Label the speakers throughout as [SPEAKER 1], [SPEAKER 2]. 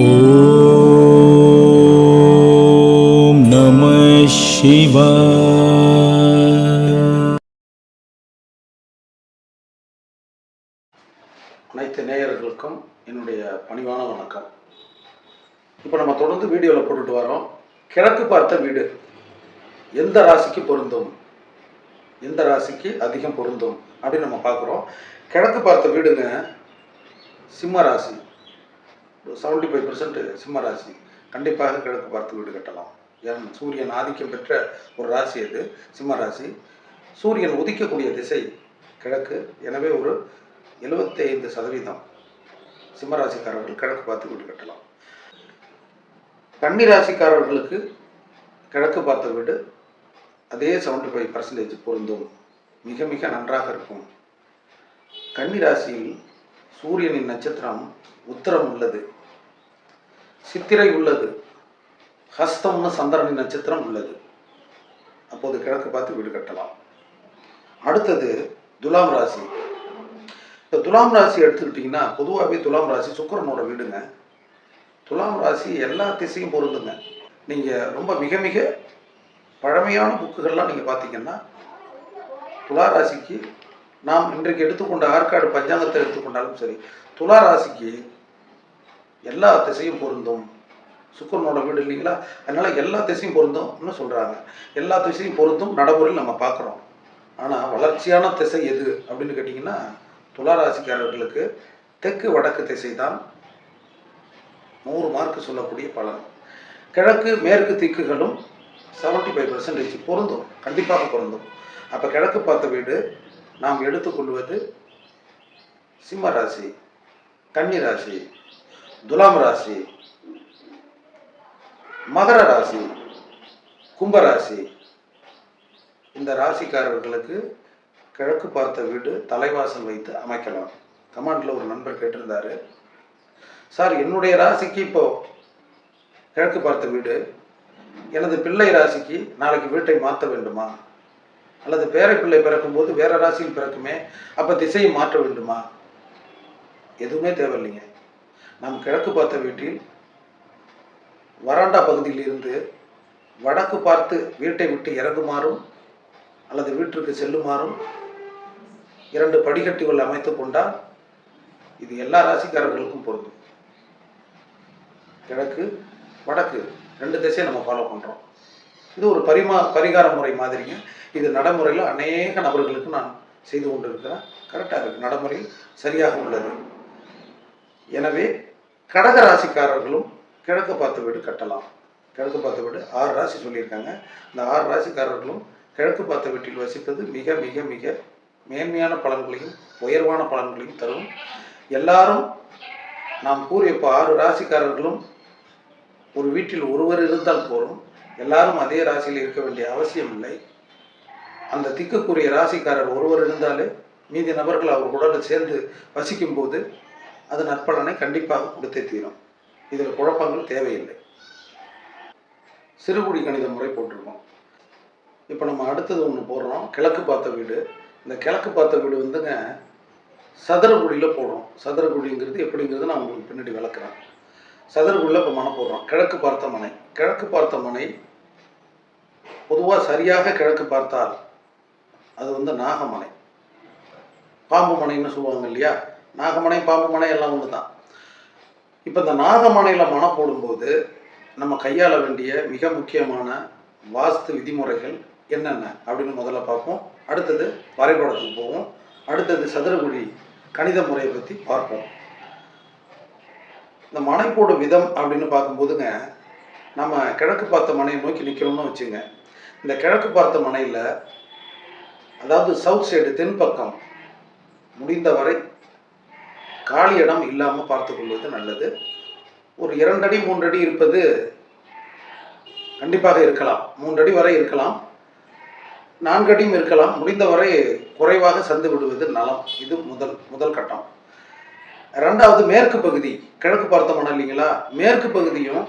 [SPEAKER 1] ஓம் நம சிவாய.
[SPEAKER 2] அனைத்து நேயர்களுக்கும் என்னுடைய பணிவான வணக்கம். இப்போ நம்ம தொடர்ந்து வீடியோவில் போட்டுட்டு வரோம். கிழக்கு பார்த்த வீடு. எந்த ராசிக்கு பொருந்தும்? எந்த ராசிக்கு அதிகம் பொருந்தும்? அப்படின்னு நம்ம பார்க்குறோம். கிழக்கு பார்த்த வீடுங்க சிம்ம ராசி. செவன்டி ஃபைவ் பர்சன்ட் சிம்ம ராசி. கண்டிப்பாக கிழக்கு பார்த்து வீடு கட்டலாம். ஏன்? சூரியன் ஆதிக்கம் பெற்ற ஒரு ராசி அது சிம்ம ராசி. சூரியன் உதிக்கக்கூடிய திசை கிழக்கு. எனவே ஒரு 75% சதவீதம் சிம்மராசிக்காரர்கள் கிழக்கு பார்த்து வீடு கட்டலாம். கன்னி ராசிக்காரர்களுக்கு கிழக்கு பார்த்த வீடு அதே 75% ஃபைவ் பர்சன்டேஜ் பொருந்தும். மிக மிக நன்றாக இருக்கும். கன்னி ராசியில் சூரியனின் நட்சத்திரம் உத்தரம் உள்ளது. சித்திரை உள்ளது. ஹஸ்தம்னு சந்திரனி நட்சத்திரம் உள்ளது. அப்போது கிழக்கு பார்த்து வீடு கட்டலாம். அடுத்தது துலாம் ராசி. இப்போ துலாம் ராசி எடுத்துக்கிட்டிங்கன்னா பொதுவாகவே துலாம் ராசி சுக்கரனோட வீடுங்க. துலாம் ராசி எல்லா திசையும் பொருந்துங்க. நீங்கள் ரொம்ப மிக மிக பழமையான புக்குகள்லாம் நீங்கள் பார்த்தீங்கன்னா துலா ராசிக்கு நாம் இன்றைக்கு எடுத்துக்கொண்ட ஆற்காடு பஞ்சாங்கத்தை எடுத்துக்கொண்டாலும் சரி துலா ராசிக்கு எல்லா திசையும் பொருந்தும். சுக்கரனோட வீடு இல்லைங்களா? அதனால எல்லா திசையும் பொருந்தும்னு சொல்கிறாங்க எல்லா திசையும் பொருந்தும் நடைமுறையில் நம்ம பார்க்குறோம். ஆனால் வளர்ச்சியான திசை எது அப்படின்னு கேட்டிங்கன்னா துலா ராசிக்காரர்களுக்கு தெற்கு வடக்கு திசை தான் நூறு மார்க் சொல்லக்கூடிய பலன். கிழக்கு மேற்கு திக்குகளும் 75% ஃபைவ் பர்சன்டேஜ் பொருந்தும். கண்டிப்பாக பொருந்தும். அப்போ கிழக்கு பார்த்த வீடு நாம் எடுத்துக்கொள்வது சிம்ம ராசி கன்னி ராசி. துலாம் ராசி மகர ராசி கும்பராசி இந்த ராசிக்காரர்களுக்கு கிழக்கு பார்த்த வீடு தலைவாசல் வைத்து அமைக்கலாம். கமாண்டில் ஒரு நண்பர் கேட்டிருந்தாரு. சார் என்னுடைய ராசிக்கு இப்போ கிழக்கு பார்த்த வீடு எனது பிள்ளை ராசிக்கு நாளைக்கு வீட்டை மாற்ற வேண்டுமா? அல்லது பேரை பிள்ளை பிறக்கும்போது வேற ராசியில் பிறக்குமே அப்போ திசையை மாற்ற வேண்டுமா? எதுவுமே தேவையில்லைங்க. நாம் கிழக்கு பார்த்த வீட்டில் வராண்டா பகுதியில் இருந்து வடக்கு பார்த்து வீட்டை விட்டு இறங்குமாறும் அல்லது வீட்டிற்கு செல்லுமாறும் இரண்டு படிக்கட்டுகள் அமைத்து கொண்டால் இது எல்லா ராசிக்காரர்களுக்கும் பொருந்தும். கிழக்கு வடக்கு ரெண்டு திசையை நம்ம ஃபாலோ பண்ணுறோம் இது ஒரு பரிமா பரிகார முறை மாதிரிங்க. இது நடைமுறையில் அநேக நபர்களுக்கு நான் செய்து கொண்டு இருக்கிறேன் கரெக்டாக இருக்குது நடைமுறையில் சரியாக உள்ளது. எனவே கடக ராசிக்காரர்களும் கிழக்கு பார்த்த வீடு கட்டலாம். கிழக்கு பார்த்த வீடு ஆறு ராசி சொல்லியிருக்காங்க. இந்த ஆறு ராசிக்காரர்களும் கிழக்கு பார்த்த வீட்டில் வசிப்பது மிக மிக மிக மேன்மையான பலன்களையும் உயர்வான பலன்களையும் தரும். எல்லாரும் நாம் கூறிய இப்போ ஆறு ராசிக்காரர்களும் ஒரு வீட்டில் ஒருவர் இருந்தால் போதும். எல்லாரும் அதே ராசியில் இருக்க வேண்டிய அவசியம் இல்லை. அந்த திக்குக்குரிய ராசிக்காரர் ஒருவர் இருந்தாலே மீதி நபர்கள் அவர் உடலை சேர்ந்து வசிக்கும் போது அது நற்பலனை கண்டிப்பாக கொடுத்தே தீரும். இதில் குழப்பங்கள் தேவையில்லை. சிறுகுடி கணித முறை போட்டிருக்கோம். இப்போ நம்ம அடுத்தது ஒன்று போடுறோம். கிழக்கு பார்த்த வீடு. இந்த கிழக்கு பார்த்த வீடு வந்துங்க சதுரகுடியில் போடுறோம். சதுரகுடிங்கிறது எப்படிங்கிறது நான் உங்களுக்கு பின்னாடி விளக்குறேன். சதுரகுடியில் இப்போ மனை போடுறோம். கிழக்கு பார்த்த மனை. கிழக்கு பார்த்த மனை பொதுவாக சரியாக கிழக்கு பார்த்தால் அது வந்து நாகமனை. பாம்பு மனைன்னு சொல்லுவாங்க இல்லையா? நாகமனை பாம்புமனை எல்லாம் ஒன்று தான் இப்போ இந்த நாகமனையில் மனை போடும்போது நம்ம கையாள வேண்டிய மிக முக்கியமான வாஸ்து விதிமுறைகள் என்னென்ன அப்படின்னு முதல்ல பார்ப்போம். அடுத்தது வரைபடத்துக்கு போவோம். அடுத்தது சதுரகுடி கணித முறையை பற்றி பார்ப்போம். இந்த மனை போடும் விதம் அப்படின்னு பார்க்கும்போதுங்க நம்ம கிழக்கு பார்த்த மனையை நோக்கி நிற்கிறோம்னு வச்சுங்க. இந்த கிழக்கு பார்த்த மனையில் அதாவது சவுத் சைடு தென்பக்கம் முடிந்தவரை காலி இடம் இல்லாமல் பார்த்து கொள்வது நல்லது. ஒரு இரண்டடி மூன்றடி இருப்பது கண்டிப்பாக இருக்கலாம். மூன்றடி வரை இருக்கலாம். நான்கடியும் இருக்கலாம். முடிந்தவரை குறைவாக சந்து விடுவது நலம். இது முதல் முதல் கட்டம். ரெண்டாவது மேற்கு பகுதி. கிழக்கு பார்த்த இல்லைங்களா? மேற்கு பகுதியும்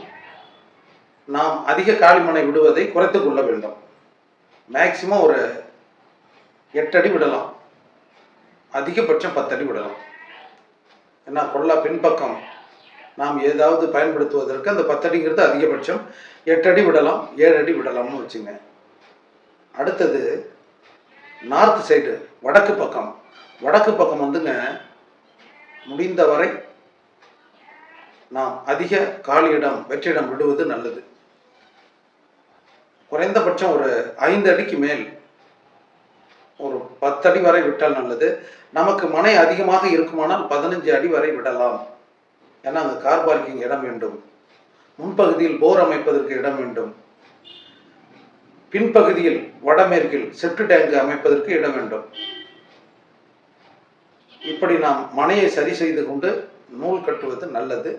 [SPEAKER 2] நாம் அதிக காலிமனை விடுவதை குறைத்து கொள்ள வேண்டும். மேக்சிமம் ஒரு எட்டடி விடலாம். அதிகபட்சம் பத்தடி விடலாம். ஏன்னா கொள்ளா பின்பக்கம்? நாம் ஏதாவது பயன்படுத்துவதற்கு அந்த பத்தடிங்கிறது அதிகபட்சம். எட்டடி விடலாம் ஏழு அடி விடலாம்னு வச்சுங்க. அடுத்தது நார்த் சைடு வடக்கு பக்கம். வடக்கு பக்கம் வந்துங்க முடிந்தவரை நாம் அதிக காலியிடம் வெற்றிடம் விடுவது நல்லது. குறைந்தபட்சம் ஒரு ஐந்து அடிக்கு மேல். பத்தடி வரை விட்டால் நல்லது. நமக்கு மனை அதிகமாக இருக்குமானால் பதினஞ்சு அடி வரை விடலாம். ஏன்னா அங்கே கார் பார்க்கிங் இடம் வேண்டும். முன்பகுதியில் போர் அமைப்பதற்கு இடம் வேண்டும். பின்பகுதியில் வடமேற்கில் செப்ட் டேங்க் அமைப்பதற்கு இடம் வேண்டும். இப்படி நாம் மனையை சரி செய்து கொண்டு நூல் கட்டுவது நல்லது.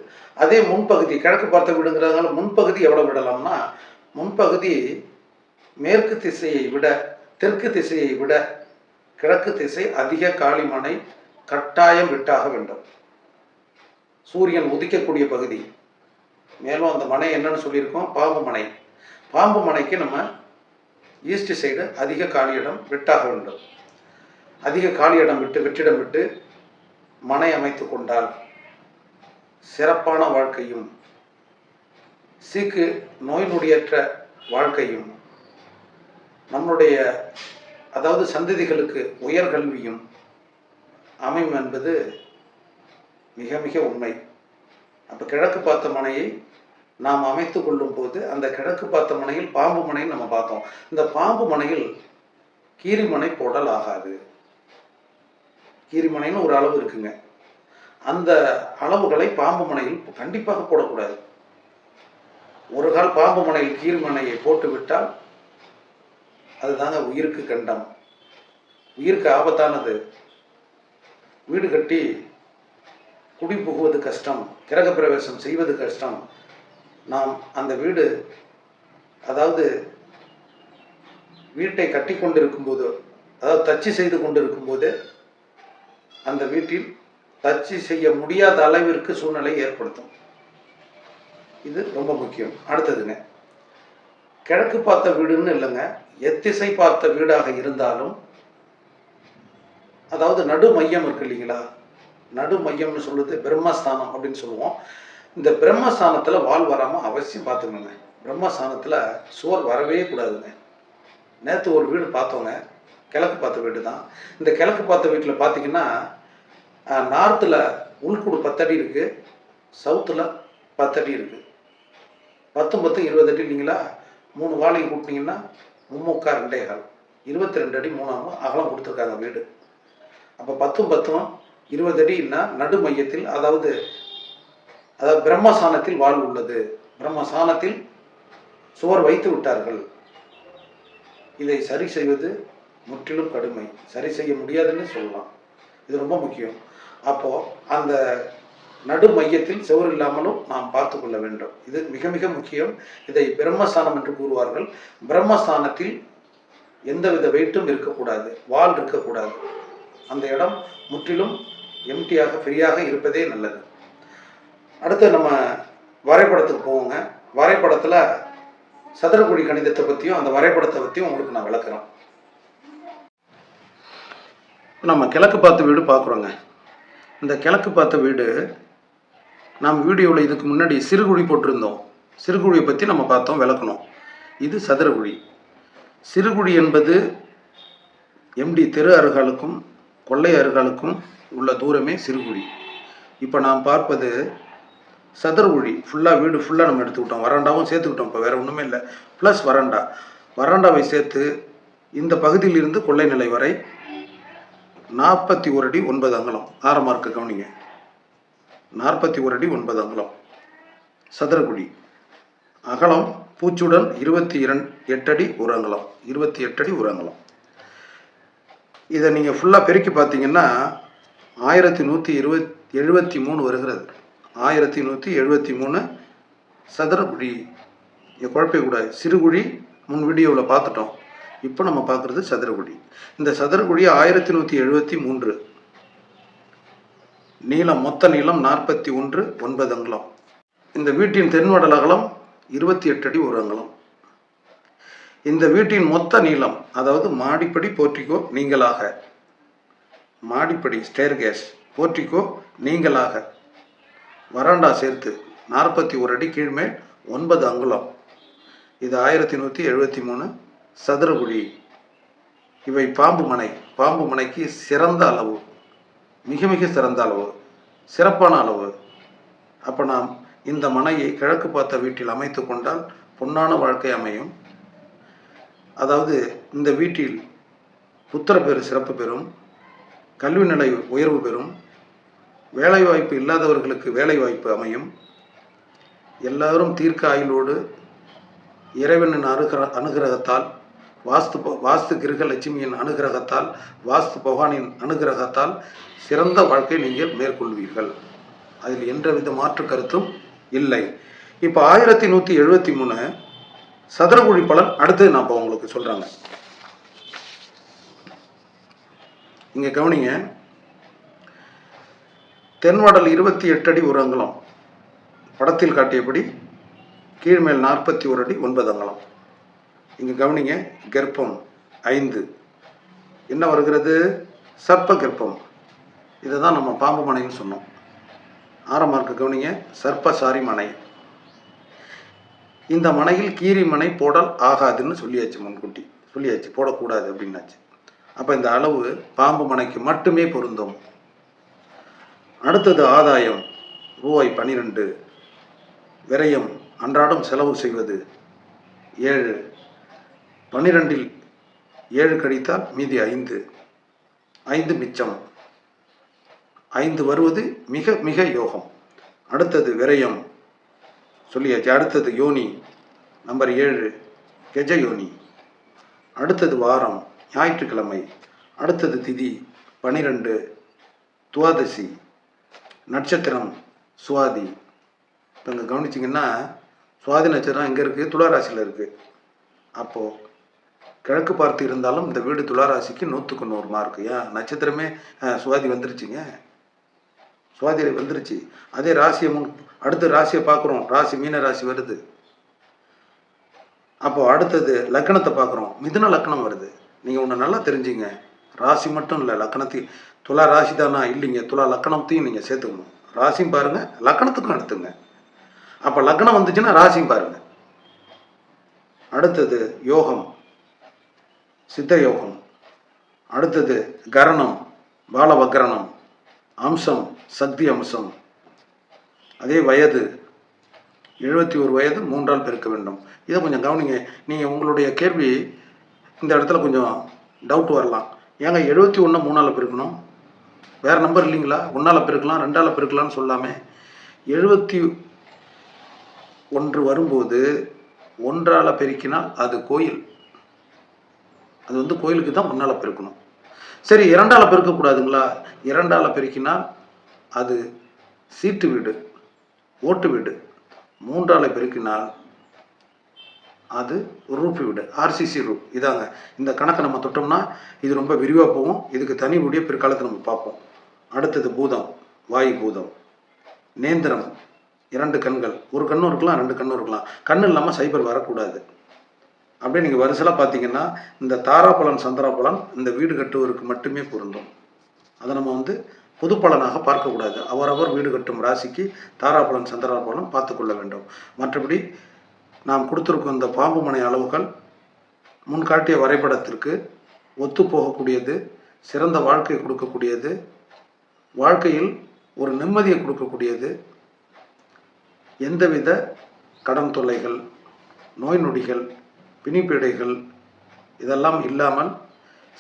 [SPEAKER 2] அதே முன்பகுதி கிழக்கு பார்த்த வீடுங்கிறதுனால முன்பகுதி எவ்வளவு விடலாம்னா முன்பகுதி மேற்கு திசையை விட தெற்கு திசையை விட கிழக்கு திசை அதிக காளிமனை கட்டாயம் விட்டாக வேண்டும். சூரியன் உதிக்கக்கூடிய பகுதி. மேலும் அந்த மனை என்னன்னு சொல்லியிருக்கோம் பாம்பு மனை. பாம்பு மனைக்கு நம்ம ஈஸ்ட் சைடு அதிக காலியிடம் விட்டாக வேண்டும். அதிக காலியிடம் விட்டு வெற்றிடம் விட்டு மனை அமைத்து கொண்டால் சிறப்பான வாழ்க்கையும் சீக்கு நோய் நொடியற்ற வாழ்க்கையும் நம்முடைய அதாவது சந்ததிகளுக்கு உயர்கல்வியும் அமையும் என்பது மிக மிக உண்மை. அப்போ கிழக்கு பார்த்த மனையை நாம் அமைத்து கொள்ளும் போது அந்த கிழக்கு பார்த்த மனையில் பாம்பு மனைன்னு நம்ம பார்த்தோம். இந்த பாம்பு மனையில் கீரிமனை போடல் ஆகாது. கீரிமனைன்னு ஒரு அளவு இருக்குங்க. அந்த அளவுகளை பாம்பு மனையில் கண்டிப்பாக போடக்கூடாது. ஒரு கால் பாம்பு மனையில் கீழ்மனையை போட்டு விட்டால் அதுதாங்க உயிருக்கு கண்டம். உயிருக்கு ஆபத்தானது. வீடு கட்டி குடி புகுவது கஷ்டம். கிரக பிரவேசம் செய்வது கஷ்டம். நாம் அந்த வீடு அதாவது வீட்டை கட்டி கொண்டிருக்கும் போது அதாவது தச்சு செய்து கொண்டிருக்கும் போது அந்த வீட்டில் தச்சு செய்ய முடியாத அளவிற்கு சூழ்நிலை ஏற்படுத்தும். இது ரொம்ப முக்கியம். அடுத்ததுங்க கிழக்கு பார்த்த வீடுன்னு இல்லைங்க. எத்திசை பார்த்த வீடாக இருந்தாலும் அதாவது நடு மையம் இருக்கு இல்லைங்களா? நடு மையம்னு சொல்லுது பிரம்மஸ்தானம் அப்படின்னு சொல்லுவோம். இந்த பிரம்மஸ்தானத்தில் வால் வராமல் அவசியம் பார்த்துக்கணுங்க. பிரம்மஸ்தானத்தில் சுவர் வரவே கூடாதுங்க. நேற்று ஒரு வீடு பார்த்தோங்க. கிழக்கு பார்த்த வீடு தான். இந்த கிழக்கு பார்த்த வீட்டில் பார்த்தீங்கன்னா நார்த்தில் உள்கூடு பத்தடி இருக்குது சவுத்தில் பத்தடி இருக்குது பத்தும் பத்து இருபது அடி இல்லைங்களா? மூணு வாழையும் கூட்டினீங்கன்னா மும்முக்கா ரெண்டே கால் இருபத்தி ரெண்டு அடி மூணாவும் அகலம் கொடுத்துருக்காங்க வீடு. அப்போ பத்தும் பத்தும் இருபது அடின்னா நடு மையத்தில் அதாவது அதாவது பிரம்மசானத்தில் வாழ்வு உள்ளது. பிரம்மசானத்தில் சுவர் வைத்து விட்டார்கள். இதை சரி செய்வது முற்றிலும் கடுமை. சரி செய்ய முடியாதுன்னு சொல்லலாம். இது ரொம்ப முக்கியம். அப்போ அந்த நடு மையத்தில் செவர் இல்லாமலும் நாம் பார்த்து கொள்ள வேண்டும். இது மிக மிக முக்கியம். இதை பிரம்மஸ்தானம் என்று கூறுவார்கள். பிரம்மஸ்தானத்தில் எந்தவித வெயிட்டும் இருக்கக்கூடாது. வால் இருக்கக்கூடாது. அந்த இடம் முற்றிலும் எம்டியாக ஃப்ரீயாக இருப்பதே நல்லது. அடுத்து நம்ம வரைபடத்துக்கு போவோங்க. வரைபடத்தில் சதுரகுடி கணிதத்தை பற்றியும் அந்த வரைபடத்தை பற்றியும் உங்களுக்கு நான் விளக்குறேன். நம்ம கிழக்கு பார்த்த வீடு பார்க்குறோங்க. இந்த கிழக்கு பார்த்த வீடு நாம் வீடியோவில் இதுக்கு முன்னாடி சிறுகுழி போட்டிருந்தோம். சிறுகுழியை பற்றி நம்ம பார்த்தோம் விளக்கணும் இது சதுரகுழி சிறுகுழி என்பது எம்டி தெரு அருகாலுக்கும் கொள்ளை அருகாலுக்கும் உள்ள தூரமே சிறுகுழி இப்போ நாம் பார்ப்பது சதுரகுழி ஃபுல்லாக வீடு ஃபுல்லாக நம்ம எடுத்துக்கிட்டோம். வராண்டாவும் சேர்த்துக்கிட்டோம். இப்போ வேறு ஒன்றுமே இல்லை. ப்ளஸ் வராண்டா வராண்டாவை சேர்த்து இந்த பகுதியிலிருந்து கொள்ளை நிலை வரை நாற்பத்தி ஒரு அடி ஒன்பது அங்குலம். ஆரமாக இருக்குது கவனிங்க. நாற்பத்தி ஒரு அடி ஒன்பது அங்குலம். சதுரகுடி. அகலம் பூச்சுடன் இருபத்தி இரண்டு எட்டடி ஒரு அங்குலம். இருபத்தி எட்டடி ஒரு அங்கலம். இதை நீங்கள் ஃபுல்லாக பெருக்கி பார்த்தீங்கன்னா ஆயிரத்தி நூற்றி இருபத் எழுபத்தி மூணு வருகிறது. ஆயிரத்தி நூற்றி எழுபத்தி மூணு சதுரகுழி இங்கே குழப்பக்கூடாது சிறுகுழி முன் வீடியோவில் பார்த்துட்டோம். இப்போ நம்ம பார்க்குறது சதுரகுழி இந்த சதுரகுழி ஆயிரத்தி நூற்றி எழுபத்தி மூன்று நீளம் மொத்த நீளம் நாற்பத்தி ஒன்று ஒன்பது அங்குலம். இந்த வீட்டின் தென்வடல் அகலம் இருபத்தி எட்டு அடி ஒரு அங்குலம். இந்த வீட்டின் மொத்த நீளம் அதாவது மாடிப்படி போர்ட்டிகோ நீங்களாக. மாடிப்படி ஸ்டேர் கேஸ் போர்ட்டிகோ நீங்களாக. வராண்டா சேர்த்து நாற்பத்தி ஒரு அடி கீழ்மேல் ஒன்பது அங்குலம். இது ஆயிரத்தி நூற்றி எழுபத்தி மூணு சதுரகுழி இவை பாம்பு மனை பாம்பு மனைக்கு சிறந்த அளவு. மிக மிக சிறந்த அளவு சிறப்பான அளவு. அப்போ நாம் இந்த மனையை கிழக்கு பார்த்த வீட்டில் அமைத்து கொண்டால் பொன்னான வாழ்க்கை அமையும். அதாவது இந்த வீட்டில் புத்திர பேர் சிறப்பு பெறும். கல்வி நிலை உயர்வு பெறும். வேலைவாய்ப்பு இல்லாதவர்களுக்கு வேலைவாய்ப்பு அமையும். எல்லாரும் தீர்க்க ஆயுளோடு இறைவனின் அனுகிர அனுகிரகத்தால் வாஸ்து ப- வாஸ்து கிரக லட்சுமியின் அனுகிரகத்தால் வாஸ்து பகவானின் அனுகிரகத்தால் சிறந்த வாழ்க்கை நீங்கள் மேற்கொள்வீர்கள். அதில் எந்தவித மாற்று கருத்தும் இல்லை. இப்போ ஆயிரத்தி நூற்றி எழுபத்தி மூணு சதுரகுழி பலன் அடுத்தது நான் இப்போ உங்களுக்கு சொல்கிறாங்க இங்கே கவனிங்க. தென்வடல் இருபத்தி எட்டு அடி ஒரு அங்கலம். படத்தில் காட்டியபடி கீழ்மேல் நாற்பத்தி ஒரு அடி ஒன்பது அங்கலம். இங்கே கவனிங்க கர்ப்பம் ஐந்து. என்ன வருகிறது? சர்ப்ப கர்ப்பம். இதை தான் நம்ம பாம்பு மனைன்னு சொன்னோம். ஆறாம் மார்க்கு கவனிங்க சர்ப்பசாரி மனை. இந்த மனையில் கீரி மனை போடல் ஆகாதுன்னு சொல்லியாச்சு முன்கூட்டி. சொல்லியாச்சு போடக்கூடாது அப்படின்னாச்சு. அப்போ இந்த அளவு பாம்பு மனைக்கு மட்டுமே பொருந்தும். அடுத்தது ஆதாயம் ரூபாய் பன்னிரெண்டு விரயம் அன்றாடம் செலவு செய்வது. ஏழு. பன்னிரெண்டில் ஏழு கழித்தால் மீதி ஐந்து. ஐந்து மிச்சம். ஐந்து வருவது மிக மிக யோகம். அடுத்தது விரயம். சொல்லியாச்சு அடுத்தது யோனி. நம்பர் ஏழு கெஜ யோனி அடுத்தது வாரம் ஞாயிற்றுக்கிழமை. அடுத்தது திதி பனிரெண்டு துவாதசி நட்சத்திரம் சுவாதி. இப்போ இங்கே கவனிச்சிங்கன்னா சுவாதி நட்சத்திரம் எங்கே இருக்குது துளாராசியில் இருக்குது அப்போது கிழக்கு பார்த்து இருந்தாலும் இந்த வீடு துளாராசிக்கு நூற்றுக்கு நூறு மார்க் ஏன்? நட்சத்திரமே சுவாதி வந்துருச்சுங்க. சுவாதியில் வந்துருச்சு. அதே ராசியை முன் அடுத்த ராசியை பார்க்குறோம். ராசி மீன ராசி வருது. அப்போ அடுத்தது லக்கணத்தை பார்க்குறோம். மிதுன லக்கணம் வருது. நீங்கள் ஒன்று நல்லா தெரிஞ்சுங்க. ராசி மட்டும் இல்லை லக்கணத்தையும் துலா ராசி தானா? இல்லைங்க. துலா லக்கணத்தையும் நீங்கள் சேர்த்துக்கணும். ராசியும் பாருங்கள் லக்கணத்துக்கும் எடுத்துங்க. அப்போ லக்கணம் வந்துச்சுன்னா ராசியும் பாருங்கள் அடுத்தது யோகம். சித்த யோகம் அடுத்தது கரணம் பாலவக்கரணம் அம்சம் சக்தி அம்சம். அதே வயது எழுபத்தி ஒரு வயது மூன்றால் பெருக்க வேண்டும். இதை கொஞ்சம் கவனிங்க. நீங்கள் உங்களுடைய கேள்வி இந்த இடத்துல கொஞ்சம் டவுட் வரலாம். ஏங்க எழுபத்தி ஒன்று மூணால் பெருக்கணும்? வேறு நம்பர் இல்லைங்களா? ஒன்றால் பெருக்கலாம் ரெண்டால் பெருக்கலாம்னு சொல்லாமே. எழுபத்தி ஒன்று வரும்போது ஒன்றால் பெருக்கினால் அது கோயில். அது வந்து கோயிலுக்கு தான் முன்னால் பெருக்கணும். சரி இரண்டால் பெருக்கக்கூடாதுங்களா? இரண்டால் பெருக்கினால் அது சீட்டு வீடு ஓட்டு வீடு. மூன்றால் பெருக்கினால் அது ரூப் வீடு ஆர்சிசி ரூப் இதாங்க. இந்த கணக்கை நம்ம தொட்டோம்னா இது ரொம்ப விரிவாக போகும். இதுக்கு தனி வீடியோ பிற்காலத்தை நம்ம பார்ப்போம். அடுத்தது பூதம் வாயு பூதம் நேந்திரம் இரண்டு கண்கள். ஒரு கண்ணும் இருக்கலாம் ரெண்டு கண்ணும் இருக்கலாம். கண்ணு இல்லாமல் சைபர் வரக்கூடாது. அப்படியே நீங்கள் வரிசலாக பார்த்தீங்கன்னா இந்த தாராபலன் சந்திராபலன் இந்த வீடு கட்டுவதற்கு மட்டுமே பொருந்தும். அதை நம்ம வந்து பொது பலனாக பார்க்கக்கூடாது. அவரவர் வீடு கட்டும் ராசிக்கு தாராபலன் சந்திராபலன் பார்த்துக்கொள்ள வேண்டும். மற்றபடி நாம் கொடுத்துருக்கும் இந்த பாம்பு மனை அளவுகள் முன்காட்டிய வரைபடத்திற்கு ஒத்து போகக்கூடியது சிறந்த வாழ்க்கை கொடுக்கக்கூடியது வாழ்க்கையில் ஒரு நிம்மதியை கொடுக்கக்கூடியது எந்தவித கடன் தொல்லைகள் நோய் நொடிகள் பிணிப்பீடைகள் இதெல்லாம் இல்லாமல்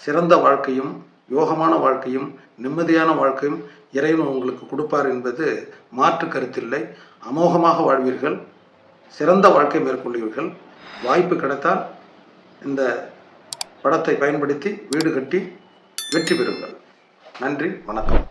[SPEAKER 2] சிறந்த வாழ்க்கையும் யோகமான வாழ்க்கையும் நிம்மதியான வாழ்க்கையும் இறைவன் உங்களுக்கு கொடுப்பார் என்பது மாற்று கருத்தில்லை. அமோகமாக வாழ்வீர்கள். சிறந்த வாழ்க்கை மேற்கொள்வீர்கள் வாய்ப்பு கிடைத்தால் இந்த படத்தை பயன்படுத்தி வீடு கட்டி வெற்றி பெறுங்கள். நன்றி வணக்கம்.